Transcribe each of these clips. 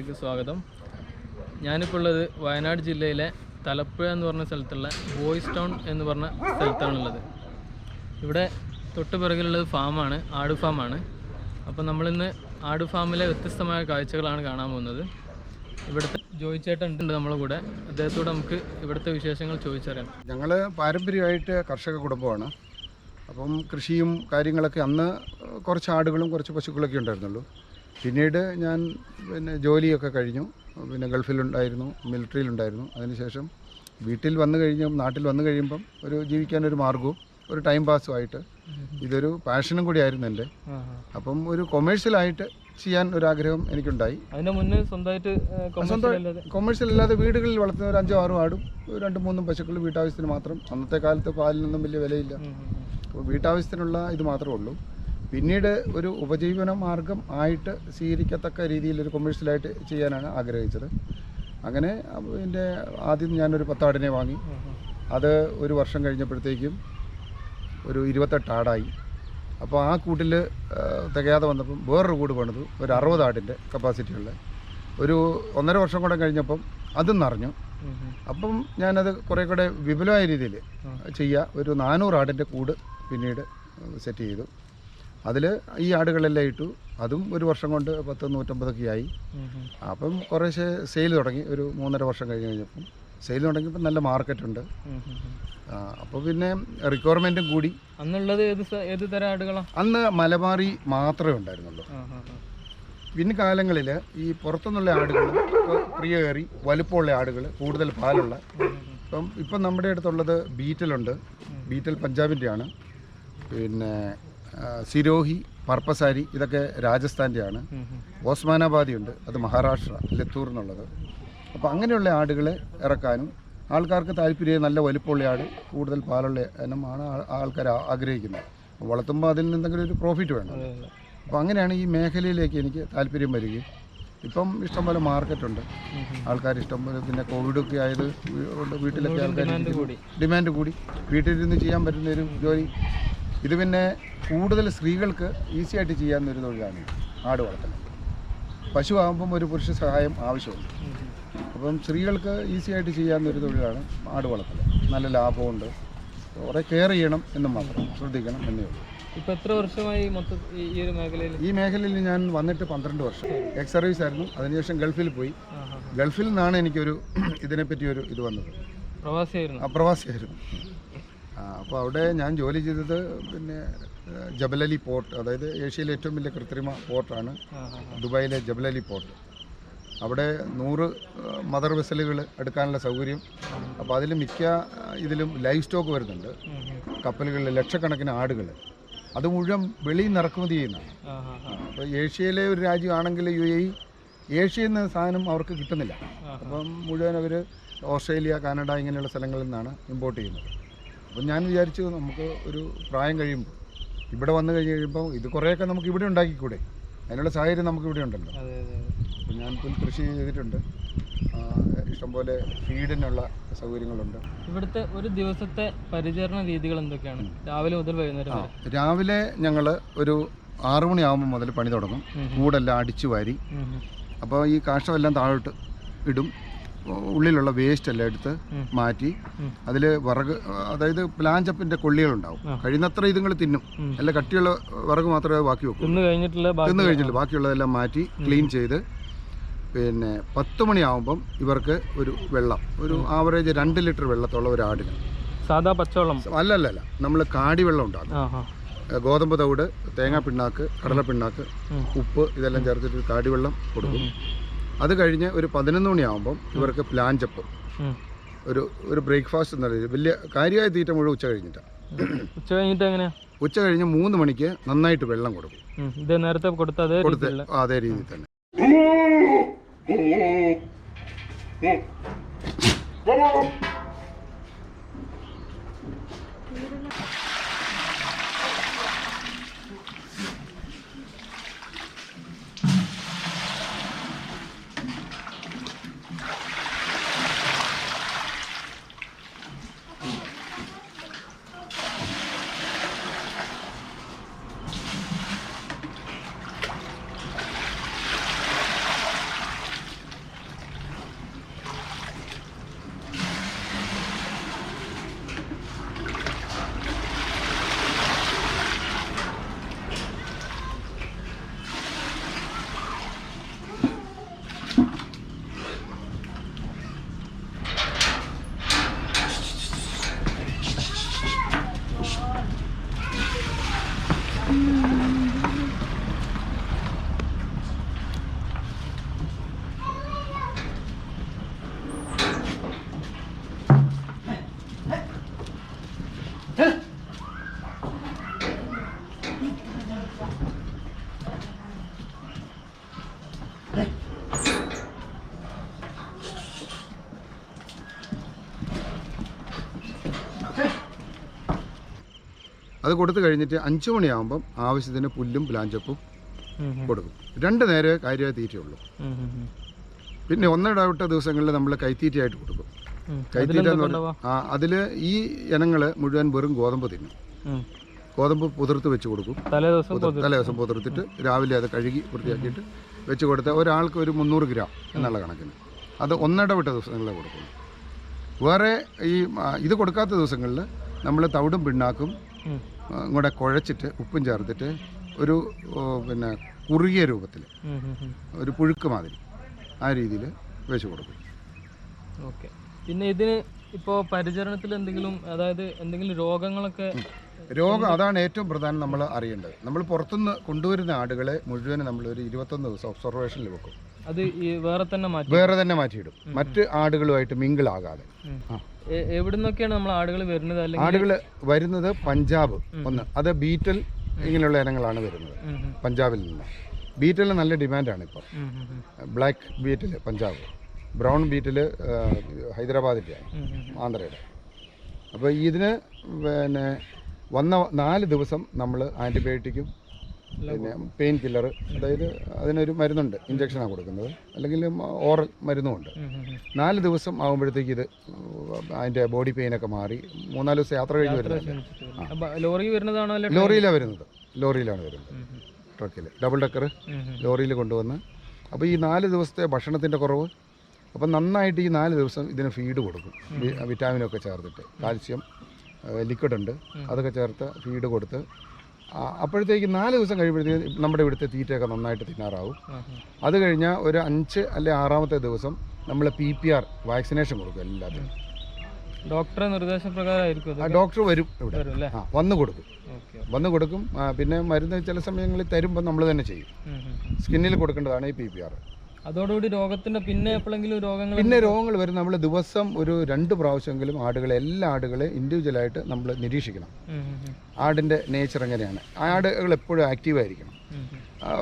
വ്ളോഗിലേക്ക് സ്വാഗതം. ഞാനിപ്പോൾ ഉള്ളത് വയനാട് ജില്ലയിലെ തലപ്പുഴ എന്ന് പറഞ്ഞ സ്ഥലത്തുള്ള ബോയ്സ് ടൗൺ എന്ന് പറഞ്ഞ സ്ഥലത്താണുള്ളത് ഇവിടെ തൊട്ട് പിറകിലുള്ളത് ഫാമാണ് ആട് ഫാമാണ് അപ്പോൾ നമ്മളിന്ന് ആട് ഫാമിലെ വ്യത്യസ്തമായ കാഴ്ചകളാണ് കാണാൻ പോകുന്നത്. ഇവിടുത്തെ ജോയിച്ചേട്ടൻ ഉണ്ട് നമ്മളെ കൂടെ. അദ്ദേഹത്തോട് നമുക്ക് ഇവിടുത്തെ വിശേഷങ്ങൾ ചോദിച്ചറിയാം. ഞങ്ങൾ പാരമ്പര്യമായിട്ട് കർഷക കുടുംബമാണ്. അപ്പം കൃഷിയും കാര്യങ്ങളൊക്കെ അന്ന് കുറച്ച് ആടുകളും കുറച്ച് പശുക്കളൊക്കെ ഉണ്ടായിരുന്നുള്ളൂ. പിന്നീട് ഞാൻ പിന്നെ ജോലിയൊക്കെ കഴിഞ്ഞു. പിന്നെ ഗൾഫിലുണ്ടായിരുന്നു മിലിറ്ററിയിലുണ്ടായിരുന്നു. അതിനുശേഷം വീട്ടിൽ വന്നു കഴിഞ്ഞ നാട്ടിൽ വന്നു കഴിയുമ്പം ഒരു ജീവിക്കാനൊരു മാർഗവും ഒരു ടൈം പാസ്സും ആയിട്ട് ഇതൊരു പാഷനും കൂടി ആയിരുന്നു എന്റെ. അപ്പം ഒരു കൊമേഴ്ഷ്യലായിട്ട് ചെയ്യാൻ ഒരു ആഗ്രഹം എനിക്കുണ്ടായി. അതിന് മുന്നേ സ്വന്തമായിട്ട് കൊമേഴ്ഷ്യൽ അല്ലാതെ വീടുകളിൽ വളർത്തുന്ന ഒരു അഞ്ചോ ആറോ ആടും ഒരു രണ്ട് മൂന്നും പശുക്കൾ വീട്ടാവശ്യത്തിന് മാത്രം. അന്നത്തെ കാലത്ത് പാലിനൊന്നും വലിയ വിലയില്ല. അപ്പോൾ വീട്ടാവശ്യത്തിനുള്ള ഇത് മാത്രമേ ഉള്ളൂ. പിന്നീട് ഒരു ഉപജീവന മാർഗം ആയിട്ട് സ്വീകരിക്കത്തക്ക രീതിയിൽ ഒരു കൊമേഴ്ഷ്യലായിട്ട് ചെയ്യാനാണ് ആഗ്രഹിച്ചത് അങ്ങനെ എന്റെ ആദ്യം ഞാനൊരു പത്താടിനെ വാങ്ങി. അത് ഒരു വർഷം കഴിഞ്ഞപ്പോഴത്തേക്കും ഒരു ഇരുപത്തെട്ടാടായി അപ്പോൾ ആ കൂട്ടിൽ തികയാതെ വന്നപ്പം വേറൊരു കൂട് പണിതു ഒരു അറുപത് ആടിന്റെ കപ്പാസിറ്റിയുള്ള ഒരു ഒന്നര വർഷം കൂടെ കഴിഞ്ഞപ്പം അതും നിറഞ്ഞു. അപ്പം ഞാനത് കുറേ കൂടെ വിപുലമായ രീതിയിൽ. ചെയ്യുക ഒരു നാനൂറ് ആടിന്റെ കൂട് പിന്നീട് സെറ്റ് ചെയ്തു അതിൽ ഈ ആടുകളെല്ലാം ഇട്ടു. അതും ഒരു വർഷം കൊണ്ട് പത്ത് നൂറ്റമ്പതൊക്കെ ആയി. അപ്പം കുറേശ്ശെ സെയിൽ തുടങ്ങി. ഒരു മൂന്നര വർഷം കഴിഞ്ഞ് കഴിഞ്ഞപ്പം സെയിൽ തുടങ്ങിയപ്പോൾ നല്ല മാർക്കറ്റുണ്ട്. ഉം, ഉം, ഉം. അപ്പോൾ പിന്നെ റിക്വയർമെന്റും കൂടി. അന്നുള്ളത് ഏത് ഏത് തരം ആടുകളാണ് അന്ന് മലബാറി മാത്രമേ ഉണ്ടായിരുന്നുള്ളൂ. പിന്നെ ആ. ഈ പുറത്തുനിന്നുള്ള ആടുകൾ പ്രിയേറി വലുപ്പമുള്ള ആടുകൾ കൂടുതൽ പാലുള്ള. ഇപ്പം ഇപ്പം നമ്മുടെ അടുത്തുള്ളത് ബീറ്റലുണ്ട്. ബീറ്റൽ പഞ്ചാബിന്റെയാണ് പിന്നെ സിരോഹി പർപ്പസാരി ഇതൊക്കെ രാജസ്ഥാന്റെയാണ് ഉം, ഉം. ഓസ്മാനാബാദി ഉണ്ട് അത് മഹാരാഷ്ട്ര ലത്തൂർ എന്നുള്ളത്. അപ്പോൾ അങ്ങനെയുള്ള ആടുകളെ ഇറക്കാനും ആൾക്കാർക്ക് താല്പര്യം നല്ല വലുപ്പമുള്ള ആട് കൂടുതൽ പാലുള്ള ഇനമാണ് ആൾക്കാർ ആഗ്രഹിക്കുന്നത്. വളർത്തുമ്പോൾ അതിൽ നിന്ന് എന്തെങ്കിലും ഒരു പ്രോഫിറ്റ് വേണം. അപ്പോൾ അങ്ങനെയാണ് ഈ മേഖലയിലേക്ക് എനിക്ക് താല്പര്യം വരികയും. ഇപ്പം ഇഷ്ടംപോലെ മാർക്കറ്റുണ്ട്. ആൾക്കാർ ഇഷ്ടംപോലെ പിന്നെ കോവിഡൊക്കെ ആയത് കൊണ്ട് വീട്ടിലൊക്കെ ആൾക്കാർ ഡിമാൻഡ് കൂടി. ഡിമാൻഡ് കൂടി. വീട്ടിലിരുന്ന് ചെയ്യാൻ പറ്റുന്ന ഒരു ജോലി ഇത് പിന്നെ കൂടുതൽ സ്ത്രീകൾക്ക് ഈസി ആയിട്ട് ചെയ്യാവുന്ന ഒരു തൊഴിലാണ് ആട് വളർത്തൽ. പശു ആകുമ്പം ഒരു പുരുഷ സഹായം ആവശ്യമുണ്ട്. അപ്പം സ്ത്രീകൾക്ക് ഈസി ആയിട്ട് ചെയ്യാവുന്ന ഒരു തൊഴിലാണ് ആട് വളർത്തൽ. നല്ല ലാഭമുണ്ട്. കുറേ കെയർ ചെയ്യണം എന്നും മാത്രം ശ്രദ്ധിക്കണം എന്നേ ഉള്ളൂ. ഇപ്പൊ എത്ര വർഷമായി മൊത്തം ഈ ഒരു മേഖലയിൽ? ഈ മേഖലയിൽ ഞാൻ വന്നിട്ട് പന്ത്രണ്ട് വർഷം. എക്സ് സർവീസ് ആയിരുന്നു. അതിനുശേഷം ഗൾഫിൽ പോയി. ഗൾഫിൽ നിന്നാണ് എനിക്കൊരു ഇതിനെപ്പറ്റി ഒരു ഇത് വന്നത്. പ്രവാസിയായിരുന്നു. അപ്രവാസിയായിരുന്നു ആ, അപ്പോൾ അവിടെ ഞാൻ ജോലി ചെയ്തത് പിന്നെ ജബലലി പോർട്ട് അതായത് ഏഷ്യയിലെ ഏറ്റവും വലിയ കൃത്രിമ പോർട്ടാണ്. ദുബായിലെ ജബലലി പോർട്ട് അവിടെ നൂറ് മദർ വെസലുകൾ എടുക്കാനുള്ള സൗകര്യം അപ്പോൾ അതിൽ മിക്ക ഇതിലും ലൈഫ് സ്റ്റോക്ക് വരുന്നുണ്ട്. കപ്പലുകളിൽ ലക്ഷക്കണക്കിന് ആടുകൾ അത് മുഴുവൻ വെളിയിൽ നിന്ന് ഇറക്കുമതി ചെയ്യുന്നതാണ്. അപ്പോൾ ഏഷ്യയിലെ ഒരു രാജ്യമാണെങ്കിൽ യു എ ഏഷ്യയിൽ നിന്ന് സാധനം അവർക്ക് കിട്ടുന്നില്ല അപ്പം മുഴുവൻ അവർ ഓസ്ട്രേലിയ കാനഡ ഇങ്ങനെയുള്ള സ്ഥലങ്ങളിൽ നിന്നാണ് ഇമ്പോർട്ട് ചെയ്യുന്നത് അപ്പം ഞാൻ വിചാരിച്ചു നമുക്ക് ഒരു പ്രായം കഴിയുമ്പോൾ ഇവിടെ വന്നു കഴിഞ്ഞ് കഴിയുമ്പോൾ ഇത് കുറേയൊക്കെ നമുക്ക് ഇവിടെ ഉണ്ടാക്കിക്കൂടെ? അതിനുള്ള സാഹചര്യം നമുക്ക് ഇവിടെ ഉണ്ടല്ലോ. അപ്പം ഞാൻ പുൽ കൃഷി ചെയ്തിട്ടുണ്ട്. ഇഷ്ടംപോലെ ഫീഡിനുള്ള സൗകര്യങ്ങളുണ്ട്. ഇവിടുത്തെ ഒരു ദിവസത്തെ പരിചരണ രീതികൾ എന്തൊക്കെയാണ്? രാവിലെ മുതൽ വൈകുന്നേരം രാവിലെ ഞങ്ങൾ ഒരു ആറു മണിയാകുമ്പോൾ മുതൽ പണി തുടങ്ങും. കൂടെല്ലാം അടിച്ചു വാരി. അപ്പോൾ ഈ കാഷ്ടമെല്ലാം താഴോട്ട് ഇടും. ഉള്ളിലുള്ള വേസ്റ്റ് എല്ലാം എടുത്ത് മാറ്റി. അതിൽ വിറക് അതായത് പ്ലാഞ്ചപ്പിന്റെ കൊള്ളികളുണ്ടാവും. ഉണ്ടാവും കഴിയുന്നത്ര ഇതുങ്ങൾ തിന്നും. അല്ല കട്ടിയുള്ള വിറക് മാത്രമേ ബാക്കി വെക്കൂ തിന്ന് കഴിഞ്ഞിട്ടുള്ള ബാക്കി തിന്നു കഴിഞ്ഞില്ല ബാക്കിയുള്ളതെല്ലാം മാറ്റി ക്ലീൻ ചെയ്ത് പിന്നെ പത്ത് മണിയാവുമ്പം ഇവർക്ക് ഒരു വെള്ളം ഒരു ആവറേജ് രണ്ട് ലിറ്റർ വെള്ളത്തുള്ള ഒരു ആടിന്. സാധാ പച്ചവെള്ളം? അല്ല അല്ല അല്ല നമ്മൾ കാടി വെള്ളം ഉണ്ടാകും ആ ആ ഏഹ് ഗോതമ്പ് തവിട് തേങ്ങാ പിണ്ണാക്ക് കടല പിണ്ണാക്ക് ഉപ്പ് ഇതെല്ലാം ചേർത്തിട്ട് കാടി കാടിവെള്ളം കൊടുക്കും. അത് കഴിഞ്ഞ് ഒരു പതിനൊന്ന് മണിയാകുമ്പം ഇവർക്ക് പ്ലാഞ്ചപ്പ് ഒരു ഒരു ബ്രേക്ക്ഫാസ്റ്റ് എന്ന രീതിയിൽ. വലിയ കാര്യമായ തീറ്റ മുഴുവൻ ഉച്ച കഴിഞ്ഞിട്ടാണ് ഉച്ച കഴിഞ്ഞിട്ട് എങ്ങനെയാ? ഉച്ച കഴിഞ്ഞ് മൂന്ന് മണിക്ക് നന്നായിട്ട് വെള്ളം കൊടുക്കും. ഇത് നേരത്തെ കൊടുത്തത് അതേ രീതിയിൽ തന്നെ. Oh അത് കൊടുത്തു കഴിഞ്ഞിട്ട് അഞ്ചു മണിയാകുമ്പം ആവശ്യത്തിന് പുല്ലും പ്ലാഞ്ചപ്പും. കൊടുക്കും. രണ്ട് നേരമേ കാര്യമായി തീറ്റയുള്ളൂ. പിന്നെ ഒന്നിടവിട്ട ദിവസങ്ങളിൽ നമ്മൾ കൈത്തീറ്റയായിട്ട് കൊടുക്കും. കൈത്തീറ്റ എന്ന്? പറഞ്ഞാൽ ആ അതിൽ ഈ ഇനങ്ങൾ മുഴുവൻ വെറും ഗോതമ്പ് തിന്നും. ഗോതമ്പ് പുതിർത്ത് വെച്ച് കൊടുക്കും. തലേ ദിവസം പുതിർ- തലേ ദിവസം പുതിർത്തിട്ട് രാവിലെ അത് കഴുകി വൃത്തിയാക്കിയിട്ട് വെച്ച് കൊടുത്താൽ ഒരാൾക്ക് ഒരു മുന്നൂറ് ഗ്രാം എന്നുള്ള കണക്കിന്. അത് ഒന്നിടവിട്ട ദിവസങ്ങളിലെ കൊടുക്കും വേറെ ഈ ഇത് കൊടുക്കാത്ത ദിവസങ്ങളിൽ നമ്മൾ തവിടും പിണ്ണാക്കും ഇങ്ങോട്ട് കുഴച്ചിട്ട് ഉപ്പും ചേർത്തിട്ട് ഒരു പിന്നെ കുറുകിയ രൂപത്തിൽ. ഒരു പുഴുക്ക് മാതിരി ആ രീതിയിൽ വെച്ച് കൊടുക്കും. ഓക്കെ. പിന്നെ ഇതിന് ഇപ്പോൾ പരിചരണത്തിൽ എന്തെങ്കിലും അതായത് എന്തെങ്കിലും രോഗങ്ങളൊക്കെ രോഗം അതാണ് ഏറ്റവും പ്രധാനം നമ്മൾ അറിയേണ്ടത്. നമ്മൾ പുറത്തുനിന്ന് കൊണ്ടുവരുന്ന ആടുകളെ മുഴുവനും നമ്മൾ ഒരു ഇരുപത്തൊന്ന് ദിവസം ഒബ്സർവേഷനിൽ വെക്കും. അത് ഈ വേറെ തന്നെ മാറ്റി വേറെ തന്നെ മാറ്റിയിടും. മറ്റ് ആടുകളുമായിട്ട് മിങ്കിളാകാതെ. ആ. എവിടുന്നൊക്കെയാണ് നമ്മൾ ആടുകൾ വരുന്നത്? ആടുകൾ വരുന്നത് പഞ്ചാബ് ഒന്ന്. അത് ബീറ്റൽ ഇങ്ങനെയുള്ള ഇനങ്ങളാണ് വരുന്നത്. പഞ്ചാബിൽ നിന്ന്. ബീറ്റലിന് നല്ല ഡിമാൻഡാണ് ഇപ്പോൾ. Black betel Punjab. Brown betel ഉം. ആന്ധ്രയുടെ. അപ്പോൾ ഇതിന് പിന്നെ വന്ന നാല് ദിവസം നമ്മൾ ആന്റിബയോട്ടിക്കും പിന്നെ പെയിൻ കില്ലർ അതായത് അതിനൊരു മരുന്നുണ്ട്. ഇഞ്ചക്ഷനാണ് കൊടുക്കുന്നത്. അല്ലെങ്കിൽ ഓറൽ മരുന്നുമുണ്ട്. നാല് ദിവസം ആകുമ്പോഴത്തേക്ക് ഇത് അതിന്റെ ബോഡി പെയിനൊക്കെ മാറി മൂന്നാൽ ദിവസം യാത്ര കഴിഞ്ഞ് വരുന്നത്. അപ്പൊ ലോറി വരുന്നതാണോ ലോറിയിലാണ് വരുന്നത്. ലോറിയിലാണ് വരുന്നത്. ട്രക്കിൽ ഡബിൾ ഡക്കർ. ലോറിയിൽ കൊണ്ടുവന്ന്. അപ്പോൾ ഈ നാല് ദിവസത്തെ ഭക്ഷണത്തിന്റെ കുറവ് അപ്പം നന്നായിട്ട് ഈ നാല് ദിവസം ഇതിന് ഫീഡ് കൊടുക്കും. വിറ്റാമിനൊക്കെ ചേർത്തിട്ട്. കാൽസ്യം ലിക്വിഡ് ഉണ്ട്. അതൊക്കെ ചേർത്ത് ഫീഡ് കൊടുത്ത് അപ്പോഴത്തേക്ക് നാല് ദിവസം കഴിയുമ്പോഴത്തേക്ക് നമ്മുടെ ഇവിടുത്തെ തീറ്റയൊക്കെ നന്നായിട്ട് തിന്നാറാവും. അത് കഴിഞ്ഞാൽ ഒരു അഞ്ച് അല്ലെ ആറാമത്തെ ദിവസം നമ്മൾ പി പി ആർ വാക്സിനേഷൻ കൊടുക്കും എല്ലാത്തിനും. ഡോക്ടറെ നിർദ്ദേശപ്രകാരമായിരിക്കും ഡോക്ടർ വരും ഇവിടെ. ആ വന്നു കൊടുക്കും. വന്ന് കൊടുക്കും പിന്നെ മരുന്ന് ചില സമയങ്ങളിൽ തരുമ്പോൾ നമ്മൾ തന്നെ ചെയ്യും. സ്കിന്നിൽ കൊടുക്കേണ്ടതാണ് ഈ പി പി ആർ. അതോടുകൂടി രോഗത്തിന്റെ പിന്നെ എപ്പോഴെങ്കിലും രോഗങ്ങൾ പിന്നെ രോഗങ്ങൾ വരും നമ്മൾ ദിവസം ഒരു രണ്ട് പ്രാവശ്യമെങ്കിലും ആടുകളെ എല്ലാ ആടുകളെ ഇൻഡിവിജ്വലായിട്ട് നമ്മൾ നിരീക്ഷിക്കണം. ആടിന്റെ നേച്ചർ എങ്ങനെയാണ് ആടുകൾ എപ്പോഴും ആക്റ്റീവായിരിക്കണം.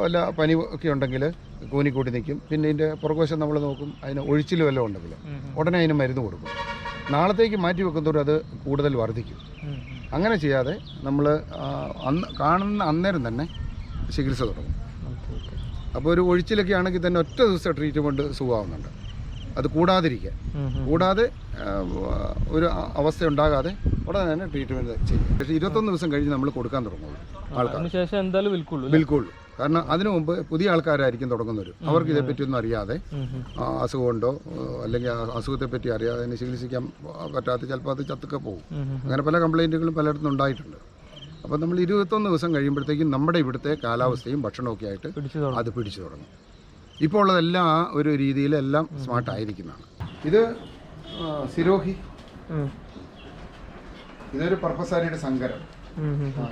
വല്ല പനി ഒക്കെ ഉണ്ടെങ്കിൽ കൂനിക്കൂട്ടി നിൽക്കും പിന്നെ ഇതിന്റെ പുറകുവശം നമ്മൾ നോക്കും അതിന് ഒഴിച്ചിൽ വല്ലതും ഉണ്ടെങ്കിൽ. ഉടനെ അതിന് മരുന്ന് കൊടുക്കും നാളത്തേക്ക് മാറ്റി വെക്കുന്നതോടെ അത് കൂടുതൽ വർദ്ധിക്കും. അങ്ങനെ ചെയ്യാതെ നമ്മൾ അന്ന് കാണുന്ന അന്നേരം തന്നെ ചികിത്സ തുടങ്ങും. അപ്പോൾ ഒരു ഒഴിച്ചിലൊക്കെ ആണെങ്കിൽ തന്നെ ഒറ്റ ദിവസം ട്രീറ്റ്മെന്റ് സുഖമാവുന്നുണ്ട്. അത് കൂടാതിരിക്കുക. കൂടാതെ ഒരു അവസ്ഥ ഉണ്ടാകാതെ ഉടനെ തന്നെ ട്രീറ്റ്മെന്റ് ചെയ്യും. പക്ഷേ ഇരുപത്തൊന്ന് ദിവസം കഴിഞ്ഞ് നമ്മൾ കൊടുക്കാൻ തുടങ്ങുള്ളൂ ആൾക്കാർ എന്തായാലും വിൽക്കുള്ളൂ കാരണം അതിനു മുമ്പ് പുതിയ ആൾക്കാരായിരിക്കും തുടങ്ങുന്നവർ അവർക്ക് ഇതേപ്പറ്റിയൊന്നും അറിയാതെ ഉം, ഉം. ആ, അസുഖമുണ്ടോ അല്ലെങ്കിൽ അസുഖത്തെ അസുഖത്തെപ്പറ്റി അറിയാതെ അതിനെ ചികിത്സിക്കാൻ പറ്റാത്ത ചിലപ്പോൾ അത് ചത്തൊക്കെ പോകും. അങ്ങനെ പല കംപ്ലൈന്റുകളും പലയിടത്തും ഉണ്ടായിട്ടുണ്ട്. അപ്പോൾ നമ്മൾ ഇരുപത്തൊന്ന് ദിവസം കഴിയുമ്പോഴത്തേക്കും നമ്മുടെ ഇവിടുത്തെ കാലാവസ്ഥയും ഭക്ഷണമൊക്കെ ആയിട്ട് അത് പിടിച്ചു തുടങ്ങും. ഇപ്പോൾ ഉള്ളതെല്ലാം ആ ഒരു രീതിയിലെല്ലാം സ്മാർട്ട് ആയിരിക്കുന്നതാണ്. ഇത് സിരോഹി. ഇതൊരു പർപ്പസാരിയുടെ സങ്കരം.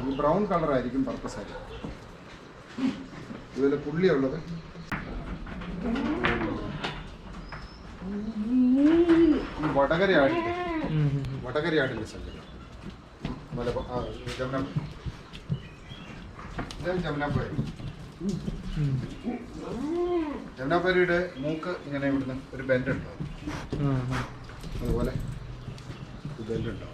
ഈ ബ്രൗൺ കളറായിരിക്കും പർപ്പസാരി. ഇതുപോലെ പുള്ളിയുള്ളത്. ഈ വടകര ആടിന്റെ ഉം, ഉം. സങ്കരം. ഉം. മൂക്ക് ഇങ്ങനെ ഇവിടുന്ന് ഒരു ബെൻഡ് ഉണ്ടാവും. അതുപോലെ ബെൻഡ് ഉണ്ടാവും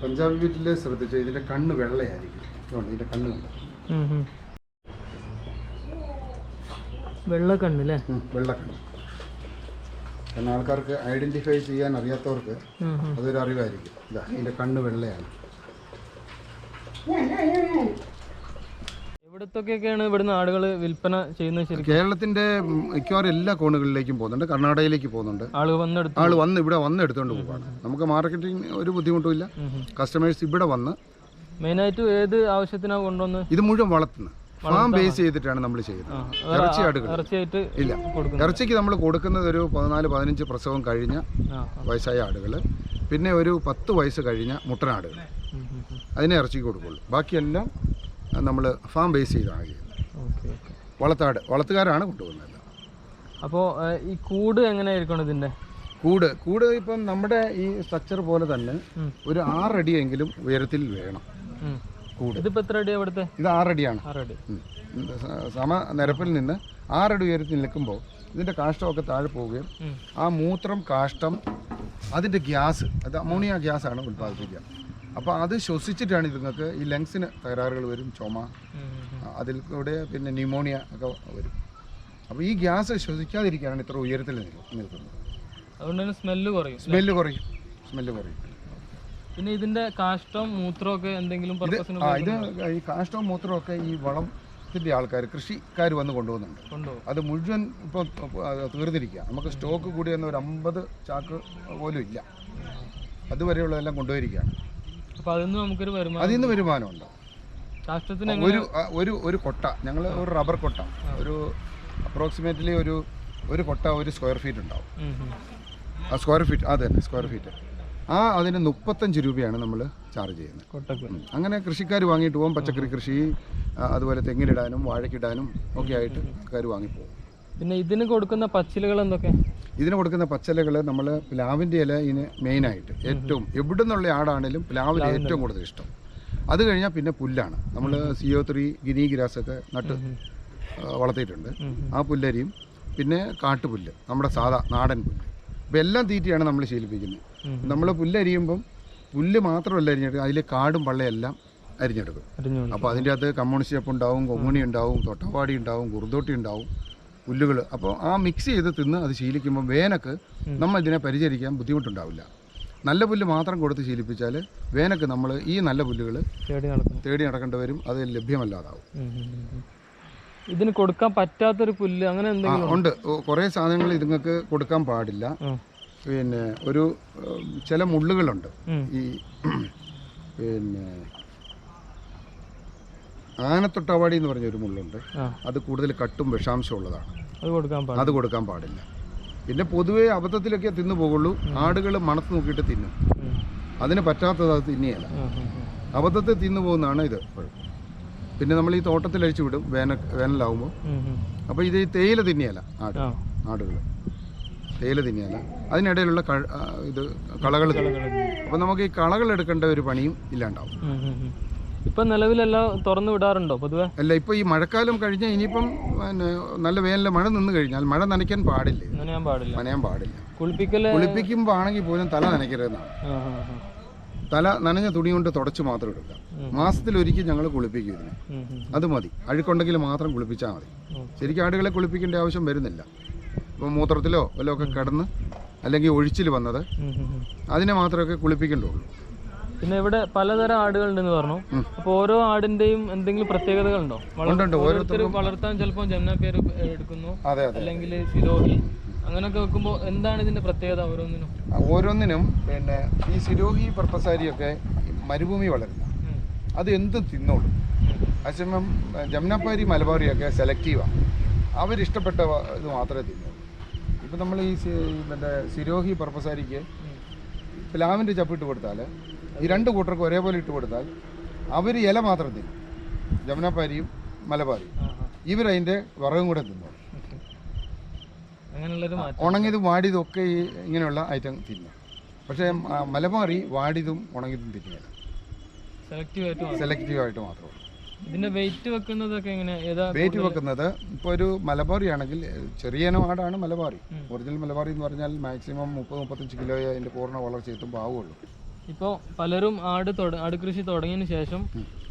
പഞ്ചാബി വീട്ടിൽ ശ്രദ്ധിച്ച ഇതിന്റെ കണ്ണ് വെള്ളയായിരിക്കും. ഇതിന്റെ കണ്ണ് കണ്ടു? ഉം, ഉം. വെള്ളക്കണ്ണല്ലേ വെള്ളക്കണ്ണ്. കാരണം ആൾക്കാർക്ക് ഐഡന്റിഫൈ ചെയ്യാൻ അറിയാത്തവർക്ക്. അതൊരു അറിവായിരിക്കും. ഇതാ ഇതിന്റെ കണ്ണ് വെള്ളയാണ്. എവിടത്തൊക്കെയൊക്കെയാണ് ഇവിടുന്ന് ആളുകൾ വിൽപ്പന ചെയ്യുന്നത് ശരിക്കും? കേരളത്തിന്റെ മിക്കവാറും എല്ലാ കോണുകളിലേക്കും പോകുന്നുണ്ട്. കർണാടകയിലേക്ക് പോകുന്നുണ്ട്. ആൾ വന്നെടുത്ത്. ആൾ വന്ന് ഇവിടെ വന്ന് എടുത്തുകൊണ്ട് പോവാണ്. നമുക്ക് മാർക്കറ്റിംഗ് ഒരു ബുദ്ധിമുട്ടുമില്ല ഉം, ഉം. കസ്റ്റമേഴ്സ് ഇവിടെ വന്ന് മെയിനായിട്ട് ഏത് ആവശ്യത്തിനാണ് കൊണ്ടുവന്ന്? ഇത് മുഴുവൻ വളർത്തുന്നത് ഫാം ബേസ് ചെയ്തിട്ടാണ് നമ്മൾ ചെയ്യുന്നത്. ആ, ഇറച്ചി ആടുകൾ ഇറച്ചിയായിട്ട് ഇല്ല. ഇറച്ചിക്ക് നമ്മൾ കൊടുക്കുന്നത് ഒരു പതിനാല് പതിനഞ്ച് പ്രസവം കഴിഞ്ഞ. വയസ്സായ ആടുകൾ. പിന്നെ ഒരു പത്ത് വയസ്സ് കഴിഞ്ഞ മുട്ടനാടുകൾ. അതിനെ ഇറച്ചിക്ക് കൊടുക്കുള്ളൂ. ബാക്കിയെല്ലാം നമ്മൾ ഫാം ബേസ് ചെയ്താണ് ചെയ്യുന്നത്. വളത്താട് വളത്തുകാരാണ് കൊണ്ടുപോകുന്നത്. അപ്പോൾ ഈ കൂട് എങ്ങനെയായിരിക്കണം ഇതിന്റെ കൂട് കൂട് ഇപ്പം നമ്മുടെ ഈ സ്ട്രക്ചർ പോലെ തന്നെ. ഒരു ആറടിയെങ്കിലും ഉയരത്തിൽ വേണം. കൂട്. ഇതിപ്പോ എത്ര അടി ഇത് ആറടിയാണ്. ആറടി. സമ നിരപ്പിൽ നിന്ന് ആറടി ഉയരത്തിൽ നിൽക്കുമ്പോൾ ഇതിന്റെ കാഷ്ടമൊക്കെ താഴെ പോവുകയും ആ മൂത്രം കാഷ്ടം അതിന്റെ ഗ്യാസ് അത് അമോണിയ ഗ്യാസ് ആണ് ഉത്പാദിപ്പിക്കുക അപ്പോൾ അത് ശ്വസിച്ചിട്ടാണ് ഇതുങ്ങൾക്ക് ഈ ലങ്സിന് തകരാറുകൾ വരും ചുമ അതിൽ കൂടെ പിന്നെ ന്യൂമോണിയ ഒക്കെ വരും. അപ്പോൾ ഈ ഗ്യാസ് ശ്വസിക്കാതിരിക്കാനാണ് ഇത്ര ഉയരത്തിൽ നിൽക്കുന്നത്. അതുകൊണ്ട് തന്നെ സ്മെല്ല് കുറയും സ്മെല്ല് കുറയും സ്മെല്ല് കുറയും. പിന്നെ ഇതിന്റെ കാഷ്ടവും മൂത്രമൊക്കെ ഒക്കെ എന്തെങ്കിലും പർപ്പസിന് ഇത് ഈ കാഷ്ടവും മൂത്രവും ഒക്കെ ഈ വളത്തിന്റെ ആൾക്കാർ കൃഷിക്കാർ വന്ന് കൊണ്ടുപോകുന്നുണ്ട്. കൊണ്ടുപോകും. അത് മുഴുവൻ ഇപ്പോൾ തീർന്നിരിക്കുക. നമുക്ക് സ്റ്റോക്ക് കൂടി വന്ന ഒരു അമ്പത് ചാക്ക് പോലും ഇല്ല. അതുവരെയുള്ളതെല്ലാം കൊണ്ടുപോയിരിക്കുകയാണ്. അപ്പോൾ അതിൽ നിന്ന് നമുക്കൊരു വരുമാനം അതിൽ നിന്ന് വരുമാനമുണ്ട്. കാഷ്ടത്തിന് ഒരു ഒരു ഒരു കൊട്ട. ഞങ്ങൾ ഒരു റബ്ബർ കൊട്ട. ഒരു അപ്രോക്സിമേറ്റ്ലി ഒരു ഒരു കൊട്ട ഒരു സ്ക്വയർ ഫീറ്റ് ഉണ്ടാവും. സ്ക്വയർ ഫീറ്റ് അത് തന്നെ സ്ക്വയർ ഫീറ്റ് ആ അതിന് മുപ്പത്തഞ്ച് രൂപയാണ് നമ്മൾ ചാർജ് ചെയ്യുന്നത്. അങ്ങനെ കൃഷിക്കാർ വാങ്ങിയിട്ട് പോകും പച്ചക്കറി കൃഷി അതുപോലെ തെങ്ങിലിടാനും വാഴക്കിടാനും ഒക്കെ ആയിട്ട് ആൾക്കാർ വാങ്ങിപ്പോകും പിന്നെ ഇതിന് കൊടുക്കുന്ന പച്ചിലകൾ എന്തൊക്കെ? ഇതിന് കൊടുക്കുന്ന പച്ചിലകൾ നമ്മൾ പ്ലാവിന്റെ ഇല ഇതിന് മെയിനായിട്ട് ഏറ്റവും എവിടെ നിന്നുള്ള ആടാണേലും പ്ലാവിന് ഏറ്റവും കൂടുതൽ ഇഷ്ടം. അത് കഴിഞ്ഞാൽ പിന്നെ പുല്ലാണ്. നമ്മൾ സിഒ ത്രീ ഗിനി ഗ്രാസ് ഒക്കെ നട്ട് വളർത്തിയിട്ടുണ്ട്. ആ പുല്ലരിയും പിന്നെ കാട്ടുപുല്ല് നമ്മുടെ സാധാ നാടൻ പുല്ല്. ഇപ്പം എല്ലാം തീറ്റയാണ് നമ്മൾ ശീലിപ്പിക്കുന്നത്. നമ്മൾ പുല്ലരിയുമ്പം പുല്ല് മാത്രമല്ല അരിഞ്ഞെടുക്കുക. അതിൽ കാടും പള്ളയെല്ലാം അരിഞ്ഞെടുക്കും. അപ്പോൾ അതിന്റെ അകത്ത് കമ്മ്യൂണിസ്റ്റ് ചപ്പ് ഉണ്ടാവും കൊങ്ങുണി ഉണ്ടാവും തൊട്ടപ്പാടി ഉണ്ടാവും കുറുതോട്ടി ഉണ്ടാവും പുല്ലുകൾ അപ്പോൾ ആ മിക്സ് ചെയ്ത് തിന്ന് അത് ശീലിക്കുമ്പോൾ വേനക്ക് നമ്മൾ ഇതിനെ പരിചരിക്കാൻ ബുദ്ധിമുട്ടുണ്ടാവില്ല. നല്ല പുല്ല് മാത്രം കൊടുത്ത് ശീലിപ്പിച്ചാൽ വേനക്ക് നമ്മൾ ഈ നല്ല പുല്ലുകൾ തേടി നടക്കും. തേടി നടക്കേണ്ടി വരും. അത് ലഭ്യമല്ലാതാവും. ഇതിന് കൊടുക്കാൻ പറ്റാത്തൊരു പുല്ല് അങ്ങനെ എന്തെങ്കിലും ഉണ്ട്? കുറേ സാധനങ്ങൾ ഇതുങ്ങൾക്ക് കൊടുക്കാൻ പാടില്ല. പിന്നെ ഒരു ചില മുള്ളുകളുണ്ട്. ഈ പിന്നെ ആനത്തൊട്ടാവാടി എന്ന് പറഞ്ഞ ഒരു മുള്ളുണ്ട് അത് കൂടുതൽ കട്ടും വിഷാംശം ഉള്ളതാണ് അത് കൊടുക്കാൻ പാടില്ല. പിന്നെ പൊതുവെ അബദ്ധത്തിലൊക്കെ തിന്നു പോകുള്ളൂ. ആടുകൾ മണത്ത് നോക്കിയിട്ട് തിന്നും. അതിന് പറ്റാത്തത് അത് തിന്നിയല്ല. അബദ്ധത്തിൽ തിന്നു പോകുന്നതാണ് ഇത്. പിന്നെ നമ്മൾ ഈ തോട്ടത്തിൽ അഴിച്ചു വിടും. വേനൽ വേനലാവുമ്പോൾ. അപ്പോൾ ഇത് ഈ തേയില തിന്നിയല്ല ആട്. ആടുകൾ. തേയില തിന്നിയല്ല അതിനിടയിലുള്ള ഇത് കളകൾ അപ്പോൾ നമുക്ക് ഈ കളകൾ എടുക്കേണ്ട ഒരു പണിയും ഇല്ലാണ്ടാവും. ഇപ്പൊ നിലവിലെല്ലാം തുറന്നു വിടാറുണ്ടോ പൊതുവെ? അല്ല ഇപ്പൊ ഈ മഴക്കാലം കഴിഞ്ഞാൽ ഇനിയിപ്പം പിന്നെ നല്ല വേനലിൽ മഴ നിന്ന് കഴിഞ്ഞാൽ മഴ നനയ്ക്കാൻ പാടില്ല. നനയാൻ പാടില്ല. നനയാൻ പാടില്ല. കുളിപ്പിക്കൽ കുളിപ്പിക്കുമ്പോൾ ആണെങ്കിൽ പോലും തല നനയ്ക്കരുതെന്നാണ്. തല നനഞ്ഞ തുണി കൊണ്ട് തുടച്ച് മാത്രം എടുക്കുക. മാസത്തിൽ ഒരിക്കൽ ഞങ്ങൾ കുളിപ്പിക്കും ഇതിന്. അത് മതി. അഴുക്കുണ്ടെങ്കിൽ മാത്രം കുളിപ്പിച്ചാൽ മതി. ശരിക്കും ആടുകളെ കുളിപ്പിക്കേണ്ട ആവശ്യം വരുന്നില്ല. മൂത്രത്തിലോ ഒക്കെ കിടന്ന് അല്ലെങ്കിൽ ഒഴിച്ചിൽ വന്നത്. അതിനെ മാത്രമേ കുളിപ്പിക്കേണ്ടുള്ളൂ പിന്നെ ഇവിടെ പലതരം ആടുകളുണ്ടെന്ന് പറഞ്ഞു. അപ്പൊ ഓരോ ആടിന്റെയും എന്തെങ്കിലും പ്രത്യേകതകൾ ഉണ്ടോ. ഓരോരുത്തർ വളർത്താൻ ചിലപ്പോൾ ജമുന പേര് എടുക്കുന്നു. അല്ലെങ്കിൽ സിരോഹി. അങ്ങനെയൊക്കെ വെക്കുമ്പോൾ എന്താണ് ഇതിന്റെ പ്രത്യേകത ഓരോന്നിനും? ഓരോന്നിനും പിന്നെ ഈ സിരോഹി പർപ്പസാരിയൊക്കെ മരുഭൂമി വളരുന്ന. അത് എന്തും തിന്നോളും. അതേസമയം ജമുനാപ്പാരി മലബാറിയൊക്കെ സെലക്റ്റീവാണ് അവരിഷ്ടപ്പെട്ട ഇത് മാത്രമേ തിന്നുള്ളൂ. ഇപ്പം നമ്മൾ ഈ മറ്റേ സിരോഹി പർപ്പസാരിക്ക് പ്ലാവിന്റെ ചപ്പിട്ട് കൊടുത്താൽ ഈ രണ്ട് കൂട്ടർക്ക് ഒരേപോലെ ഇട്ട് കൊടുത്താൽ അവർ ഇല മാത്രം തിന്നും. ജമുനാപ്പാരിയും മലബാരിയും. ഇവരതിന്റെ വിറകും കൂടെ തിന്നു. ഉണങ്ങിയതും വാടിയതും ഒക്കെ ഈ ഇങ്ങനെയുള്ള ഐറ്റം തിന്നും. പക്ഷേ മലബാറി വാടിയതും ഉണങ്ങിയതും തിന്നില്ല സെലക്റ്റീവ് ആയിട്ട് മാറും. സെലക്റ്റീവ് ആയിട്ട് മാത്രമേ ഇതിന്റെ വെയിറ്റ് വെക്കുന്നതൊക്കെ എങ്ങനെ? വെയിറ്റ് വെക്കുന്നത് ഇപ്പോൾ ഒരു മലബാറി ആണെങ്കിൽ ചെറിയ ആടാണ് മലബാറി. ഒറിജിനൽ മലബാറി എന്ന് പറഞ്ഞാൽ മാക്സിമം മുപ്പത് മുപ്പത്തഞ്ച് കിലോയെ അതിന്റെ പൂർണ വളർച്ച എത്തുമ്പോൾ ആവുള്ളൂ ഇപ്പോൾ പലരും ആട് ആട് കൃഷി തുടങ്ങിയതിന് ശേഷം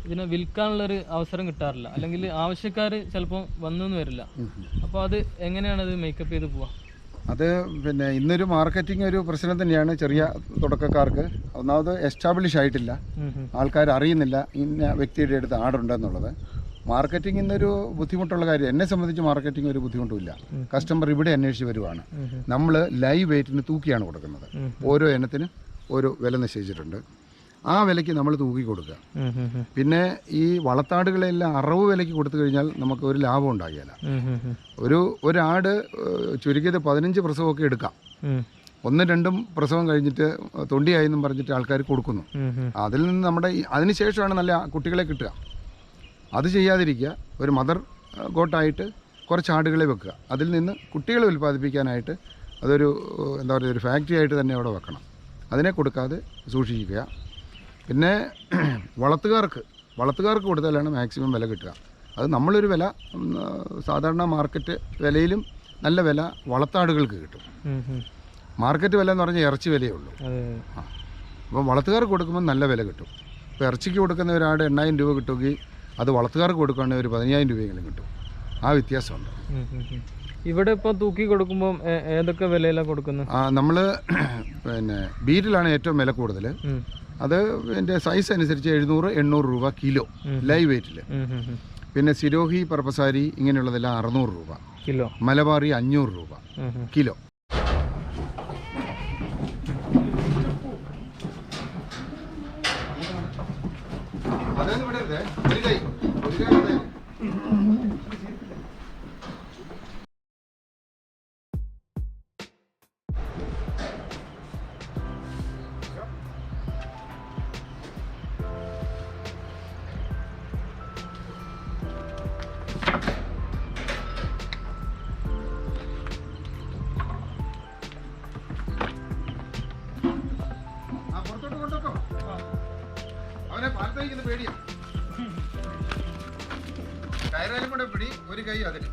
ഇതിനെ വിൽക്കാനുള്ളൊരു അവസരം കിട്ടാറില്ല. അല്ലെങ്കിൽ ആവശ്യക്കാർ ചിലപ്പോൾ വന്നു വരില്ല. അപ്പോൾ അത് എങ്ങനെയാണ് അത് മേക്കപ്പ് ചെയ്ത് പോവാ? അത് പിന്നെ ഇന്നൊരു മാർക്കറ്റിംഗ് ഒരു പ്രശ്നം തന്നെയാണ് ചെറിയ തുടക്കക്കാർക്ക്. ഒന്നാമത് എസ്റ്റാബ്ലിഷ് ആയിട്ടില്ല. ആൾക്കാർ അറിയുന്നില്ല ഇന്ന വ്യക്തിയുടെ അടുത്ത് ആടുണ്ടെന്നുള്ളത്. മാർക്കറ്റിംഗ് ഇന്നൊരു ബുദ്ധിമുട്ടുള്ള കാര്യം. എന്നെ സംബന്ധിച്ച് മാർക്കറ്റിംഗ് ഒരു ബുദ്ധിമുട്ടുമില്ല. കസ്റ്റമർ ഇവിടെ അന്വേഷിച്ച് വരുവാണ്. നമ്മൾ ലൈവ് വെയിറ്റിന് തൂക്കിയാണ് കൊടുക്കുന്നത്. ഓരോ ഇനത്തിനും ഓരോ വില നിശ്ചയിച്ചിട്ടുണ്ട്. ആ വിലയ്ക്ക് നമ്മൾ തൂക്കി കൊടുക്കുക. പിന്നെ ഈ വളത്താടുകളെല്ലാം അറവ് വിലയ്ക്ക് കൊടുത്തു കഴിഞ്ഞാൽ നമുക്ക് ഒരു ലാഭം ഉണ്ടാകില്ല. ഒരു ഒരാട് ചുരുക്കിയത് പതിനഞ്ച് പ്രസവമൊക്കെ എടുക്കാം. ഒന്ന് രണ്ടും പ്രസവം കഴിഞ്ഞിട്ട് തൊണ്ടിയായി എന്നും പറഞ്ഞിട്ട് ആൾക്കാർ കൊടുക്കുന്നു. അതിൽ നിന്ന് നമ്മുടെ അതിനുശേഷമാണ് ശേഷമാണ് നല്ല കുട്ടികളെ കിട്ടുക. അത് ചെയ്യാതിരിക്കുക. ഒരു മദർ ഗോട്ടായിട്ട് കുറച്ച് ആടുകളെ വെക്കുക. അതിൽ നിന്ന് കുട്ടികളെ ഉൽപ്പാദിപ്പിക്കാനായിട്ട് അതൊരു എന്താ പറയുക ഒരു ഫാക്ടറി ആയിട്ട് തന്നെ അവിടെ വെക്കണം. അതിനെ കൊടുക്കാതെ സൂക്ഷിക്കുക. പിന്നെ വളത്തുകാർക്ക് വളത്തുകാർക്ക് കൊടുത്താലാണ് മാക്സിമം വില കിട്ടുക. അത് നമ്മളൊരു വില സാധാരണ മാർക്കറ്റ് വിലയിലും നല്ല വില വളത്താടുകൾക്ക് കിട്ടും. മാർക്കറ്റ് വില എന്ന് പറഞ്ഞാൽ ഇറച്ചി വിലയേ ഉള്ളൂ. അപ്പോൾ വളർത്തുകാർക്ക് കൊടുക്കുമ്പോൾ നല്ല വില കിട്ടും. ഇപ്പോൾ ഇറച്ചിക്ക് കൊടുക്കുന്ന ഒരാട് എണ്ണായിരം രൂപ കിട്ടുമെങ്കിൽ അത് വളർത്തുകാർക്ക് കൊടുക്കുകയാണെങ്കിൽ ഒരു പതിനായിരം രൂപയെങ്കിലും കിട്ടും. ആ വ്യത്യാസമുണ്ട്. ഇവിടെ ഇപ്പൊ തൂക്കി കൊടുക്കുമ്പോൾ ഏതൊക്കെ വിലയിലാണ് കൊടുക്കുന്നത് ആ നമ്മൾ പിന്നെ ബീറ്റിലാണ് ഏറ്റവും വില കൂടുതൽ അത് എന്റെ സൈസ് അനുസരിച്ച് എഴുന്നൂറ് എണ്ണൂറ് രൂപ കിലോ ലൈവ് വെയിറ്റിൽ ഉം. പിന്നെ സിരോഹി പർപ്പസാരി ഇങ്ങനെയുള്ളതെല്ലാം അറുന്നൂറ് രൂപ. കിലോ. മലബാറി അഞ്ഞൂറ് രൂപ. കിലോ. പുറത്തോട്ട് കൊണ്ടുവെക്കോ. അവനെ പാലത്തേക്കുന്ന പേടിയാ. കയറാലും കൂടെ പിടി ഒരു കൈ അതിന്.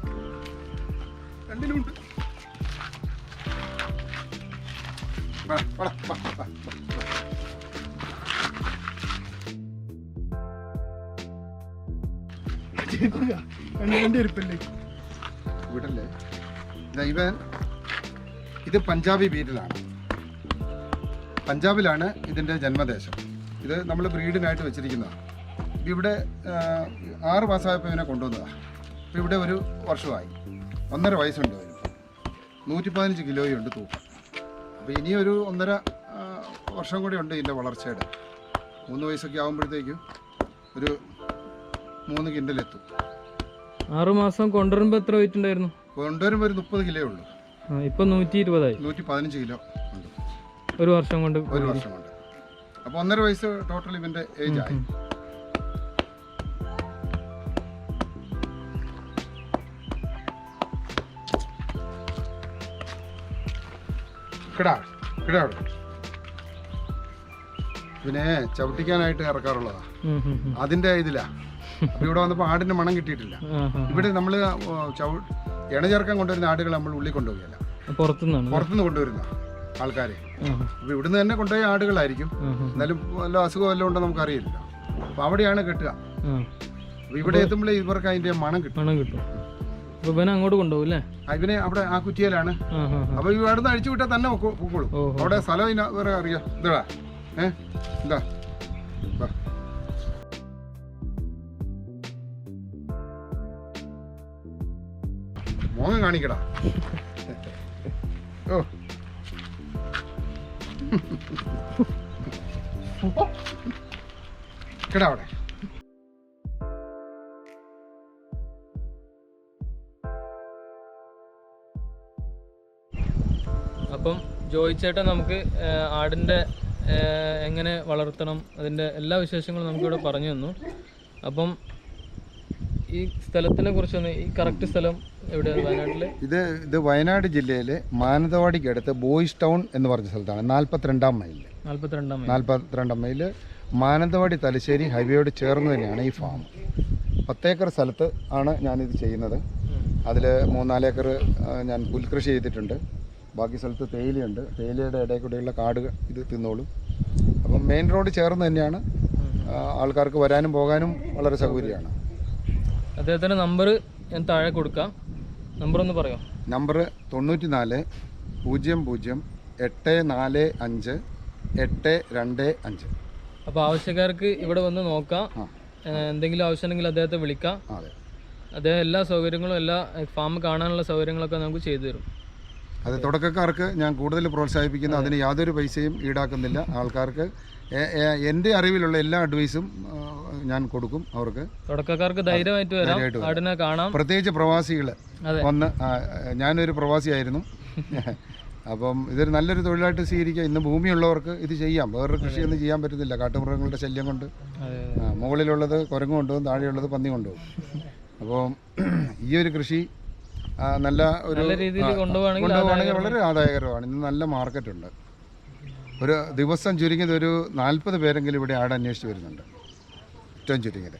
വാ. വിടല്ലേ? ഇതാ ഇവൻ ഇത് പഞ്ചാബി ബീറ്റിലാണ് പഞ്ചാബിലാണ് ഇതിന്റെ ജന്മദേശം. ഇത് നമ്മൾ ബ്രീഡിനായിട്ട് വെച്ചിരിക്കുന്നതാണ്. ഇപ്പം ഇവിടെ ആറ് മാസമായപ്പോൾ ഇവനെ കൊണ്ടുവന്നതാണ് അപ്പോൾ ഇവിടെ ഒരു വർഷമായി. ഒന്നര വയസ്സുണ്ട് അവന് നൂറ്റി പതിനഞ്ച് കിലോയുണ്ട് തൂക്കം. അപ്പോൾ ഇനിയൊരു ഒന്നര വർഷം കൂടി ഉണ്ട് ഇതിന്റെ വളർച്ചയുടെ. മൂന്ന് വയസ്സൊക്കെ ആകുമ്പോഴത്തേക്കും ഒരു മൂന്ന് കിൻഡലെത്തും. ആറ് മാസം കൊണ്ടുവരുമ്പോ എത്ര വെയിറ്റ് ഉണ്ടായിരുന്നു? കൊണ്ടുവരുമ്പോൾ ഒരു മുപ്പത് കിലോ ഉള്ളൂ. ഇപ്പൊ നൂറ്റി ഇരുപതായി നൂറ്റി പതിനഞ്ച് കിലോ ഉണ്ട്. ഒരു വർഷം കൊണ്ട് ഒരു വർഷം കൊണ്ട്. അപ്പൊ ഒന്നര വയസ്സ് ടോട്ടൽ ഇവന്റെ ഏജ് ആയി. പിന്നെ ചവിട്ടിക്കാനായിട്ട് ഇറക്കാറുള്ളതാ. അതിന്റെ ഇതിലാ. ഇവിടെ വന്നപ്പോ ആടിന്റെ മണം കിട്ടിയിട്ടില്ല. ഇവിടെ നമ്മൾ ഇണചേർക്കാൻ ഇണ ചേർക്കാൻ കൊണ്ടുവരുന്ന ആടുകൾ നമ്മൾ ഉള്ളിൽ കൊണ്ടുപോകുകയല്ല പുറത്തുനിന്ന് പുറത്തുനിന്ന് കൊണ്ടുവരുന്ന ആൾക്കാർ ആ, ആ, അപ്പോൾ ഇവിടുന്ന് തന്നെ കൊണ്ടുപോയ ആടുകളായിരിക്കും. എന്നാലും വല്ല അസുഖം വല്ലതും ഉണ്ടോ നമുക്കറിയില്ല അപ്പോൾ അവിടെയാണ് കെട്ടുക. അപ്പോൾ ഇവിടെ എത്തുമ്പോഴേ ഇവർക്ക് അതിന്റെ മണം കിട്ടും. മണം കിട്ടും. ഇവനെ അങ്ങോട്ട് കൊണ്ടുപോകും അല്ലേ? ആ, ഇവനെ അവിടെ ആ കുറ്റിയിലാണ്. അപ്പോൾ ഈ അടുത്ത് അഴിച്ചു വിട്ടാൽ തന്നെ പൊക്കോ- പൊക്കോളും. അവിടെ സ്ഥലം ഇന വേറെ അറിയാം. ഇതാ. ഏ? എന്താ വാ. മോഹം കാണിക്കടാ. ഓ. കിടാ അവിടെ. അപ്പം ജോയി ചേട്ടൻ നമുക്ക് ആടിന്റെ എങ്ങനെ വളർത്തണം അതിന്റെ എല്ലാ വിശേഷങ്ങളും നമുക്കിവിടെ പറഞ്ഞു തന്നു. അപ്പം ഈ സ്ഥലത്തിനെ കുറിച്ചൊന്ന് ഈ കറക്റ്റ് സ്ഥലം ഇത് ഇത് വയനാട് ജില്ലയിലെ മാനന്തവാടിക്കടുത്ത് ബോയ്സ് ടൗൺ എന്ന് പറഞ്ഞ സ്ഥലത്താണ്. നാൽപ്പത്തിരണ്ടാം മൈലിൽ നാൽപ്പത്തിരണ്ടാം നാൽപ്പത്തിരണ്ടാം മൈൽ മാനന്തവാടി തലശ്ശേരി ഹൈവേയോട് ചേർന്ന് തന്നെയാണ് ഈ ഫാം. പത്തേക്കർ സ്ഥലത്ത് ആണ് ഞാനിത് ചെയ്യുന്നത്. അതിൽ മൂന്നാലേക്കർ ഞാൻ പുൽകൃഷി ചെയ്തിട്ടുണ്ട്. ബാക്കി സ്ഥലത്ത് തേയിലയുണ്ട്. തേയിലയുടെ ഇടയിൽ കൂടെയുള്ള കാട് ഇത് തിന്നോളും. അപ്പം മെയിൻ റോഡ് ചേർന്ന് തന്നെയാണ് ആൾക്കാർക്ക് വരാനും പോകാനും വളരെ സൗകര്യമാണ്. അദ്ദേഹത്തിന്റെ നമ്പർ ഞാൻ താഴെ കൊടുക്കാം. നമ്പർ ഒന്ന് പറയോ? നമ്പർ തൊണ്ണൂറ്റി നാല് പൂജ്യം പൂജ്യം എട്ട് നാല് അഞ്ച് എട്ട് രണ്ട് അഞ്ച്. അപ്പോൾ ആവശ്യക്കാർക്ക് ഇവിടെ വന്ന് നോക്കാം. എന്തെങ്കിലും ആവശ്യം ആവശ്യമുണ്ടെങ്കിൽ അദ്ദേഹത്തെ വിളിക്കാം. അതെ. അദ്ദേഹം എല്ലാ സൗകര്യങ്ങളും എല്ലാ ഫാം കാണാനുള്ള സൗകര്യങ്ങളൊക്കെ നമുക്ക് ചെയ്തു തരും. അത് തുടക്കക്കാർക്ക് ഞാൻ കൂടുതൽ പ്രോത്സാഹിപ്പിക്കുന്നു. അതിന് യാതൊരു പൈസയും ഈടാക്കുന്നില്ല. ആൾക്കാർക്ക് എന്റെ അറിവിലുള്ള എല്ലാ അഡ്വൈസും ഞാൻ കൊടുക്കും അവർക്ക്. തുടക്കക്കാർക്ക് ധൈര്യമായിട്ട് വരാം. ആടിനെ കാണാം. പ്രത്യേകിച്ച് പ്രവാസികൾ അതെ. വന്ന് ഞാനൊരു പ്രവാസിയായിരുന്നു. അപ്പം ഇതൊരു നല്ലൊരു തൊഴിലായിട്ട് സ്വീകരിക്കുക ഇന്ന് ഭൂമിയുള്ളവർക്ക് ഇത് ചെയ്യാം. വേറൊരു കൃഷിയൊന്നും ചെയ്യാൻ പറ്റുന്നില്ല കാട്ടുമൃഗങ്ങളുടെ ശല്യം കൊണ്ട്. മുകളിലുള്ളത് കുരങ്ങ് കൊണ്ടുപോകും താഴെയുള്ളത് പന്നി കൊണ്ടുപോകും. അപ്പം ഈ ഒരു കൃഷി നല്ല ഒരു ആ, വളരെ ആദായകരമാണ്. ഇന്ന് നല്ല മാർക്കറ്റുണ്ട് ഒരു ദിവസം ചുരുങ്ങിയത് ഒരു നാൽപ്പത് പേരെങ്കിലും ഇവിടെ ആട് വരുന്നുണ്ട്. ഏറ്റവും ചുരുങ്ങിയത്.